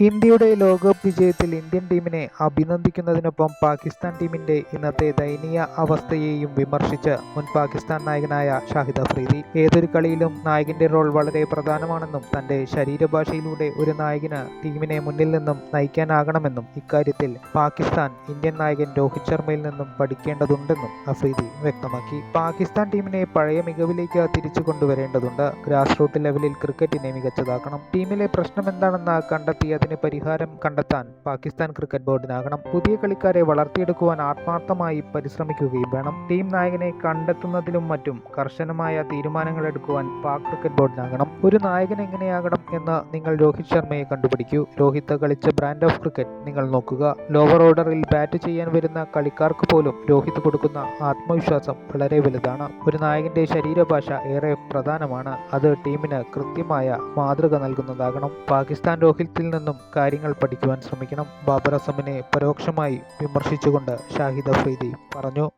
ഇന്ത്യയുടെ ലോകകപ്പ് വിജയത്തിൽ ഇന്ത്യൻ ടീമിനെ അഭിനന്ദിക്കുന്നതിനൊപ്പം പാകിസ്ഥാൻ ടീമിന്റെ ഇന്നത്തെ ദയനീയ അവസ്ഥയെയും വിമർശിച്ച് മുൻ പാകിസ്ഥാൻ നായകനായ ഷാഹിദ് അഫ്രീദി. ഏതൊരു കളിയിലും നായകന്റെ റോൾ വളരെ പ്രധാനമാണെന്നും തന്റെ ശരീരഭാഷയിലൂടെ ഒരു നായകന് ടീമിനെ മുന്നിൽ നിന്നും നയിക്കാനാകണമെന്നും ഇക്കാര്യത്തിൽ പാകിസ്ഥാൻ ഇന്ത്യൻ നായകൻ രോഹിത് ശർമ്മയിൽ നിന്നും പഠിക്കേണ്ടതുണ്ടെന്നും അഫ്രീദി വ്യക്തമാക്കി. പാകിസ്ഥാൻ ടീമിനെ പഴയ മികവിലേക്ക് തിരിച്ചു കൊണ്ടുവരേണ്ടതുണ്ട്. ഗ്രാസ് റൂട്ട് ലെവലിൽ ക്രിക്കറ്റിനെ മികച്ചതാക്കണം. ടീമിലെ പ്രശ്നം എന്താണെന്ന് കണ്ടെത്തി പരിഹാരം കണ്ടെത്താൻ പാകിസ്ഥാൻ ക്രിക്കറ്റ് ബോർഡിനാകണം. പുതിയ കളിക്കാരെ വളർത്തിയെടുക്കുവാൻ ആത്മാർത്ഥമായി പരിശ്രമിക്കുകയും വേണം. ടീം നായകനെ കണ്ടെത്തുന്നതിലും മറ്റും കർശനമായ തീരുമാനങ്ങൾ എടുക്കുവാൻ പാക് ക്രിക്കറ്റ് ബോർഡിനാകണം. ഒരു നായകൻ എങ്ങനെയാകണം എന്ന് നിങ്ങൾ രോഹിത് ശർമ്മയെ കണ്ടുപിടിക്കൂ. രോഹിത് കളിച്ച ബ്രാൻഡ് ഓഫ് ക്രിക്കറ്റ് നിങ്ങൾ നോക്കുക. ലോവർ ഓർഡറിൽ ബാറ്റ് ചെയ്യാൻ വരുന്ന കളിക്കാർക്ക് പോലും രോഹിത് കൊടുക്കുന്ന ആത്മവിശ്വാസം വളരെ വലുതാണ്. ഒരു നായകന്റെ ശരീരഭാഷ ഏറെ പ്രധാനമാണ്. അത് ടീമിന് കൃത്യമായ മാതൃക നൽകുന്നതാകണം. പാകിസ്ഥാൻ രോഹിത്തിൽ നിന്നും കാര്യങ്ങൾ പഠിക്കുവാൻ ശ്രമിക്കണം. ബാബർ അസമിനെ പരോക്ഷമായി വിമർശിച്ചുകൊണ്ട് ഷാഹിദ് അഫ്രീദി പറഞ്ഞു.